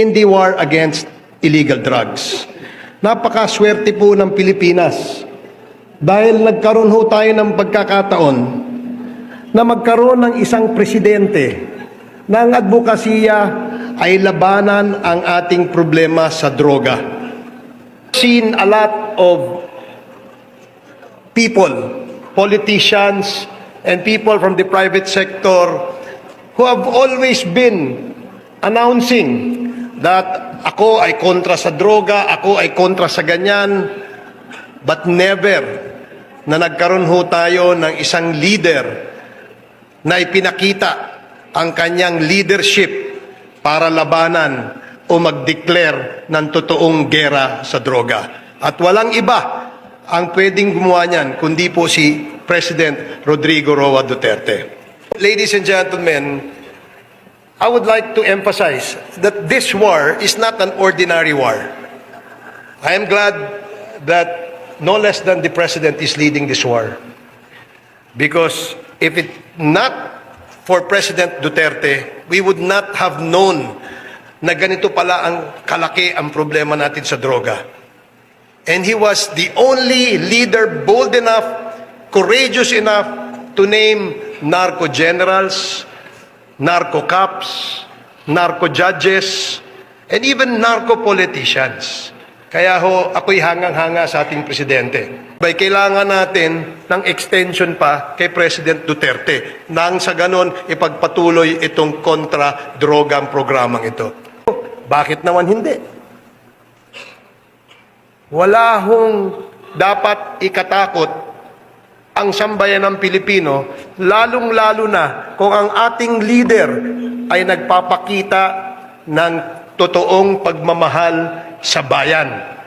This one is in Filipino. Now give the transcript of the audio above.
in the war against illegal drugs. Napakaswerte po ng Pilipinas dahil nagkaroon ho tayo ng pagkakataon na magkaroon ng isang presidente na ang advokasya ay labanan ang ating problema sa droga. Seen a lot of people, politicians, and people from the private sector who have always been announcing that ako ay kontra sa droga, ako ay kontra sa ganyan, but never na nagkaroon ho tayo ng isang leader na ipinakita ang kanyang leadership para labanan o mag-declare ng totoong gera sa droga. At walang iba ang pwedeng gumawa niyan kundi po si President Rodrigo Roa Duterte. Ladies and gentlemen, I would like to emphasize that this war is not an ordinary war. I am glad that no less than the President is leading this war. Because if it not for President Duterte, we would not have known na ganito pala ang kalaki ang problema natin sa droga. And he was the only leader bold enough, courageous enough to name narco generals, narco cops, narco judges, and even narco politicians. Kaya ho, ako'y hangang-hanga sa ating presidente. Bay, kailangan natin ng extension pa kay President Duterte nang sa ganon ipagpatuloy itong kontra-drogang programang ito. Bakit naman hindi? Wala hong dapat ikatakot ang sambayan ng Pilipino, lalong-lalo na kung ang ating leader ay nagpapakita ng totoong pagmamahal sa bayan.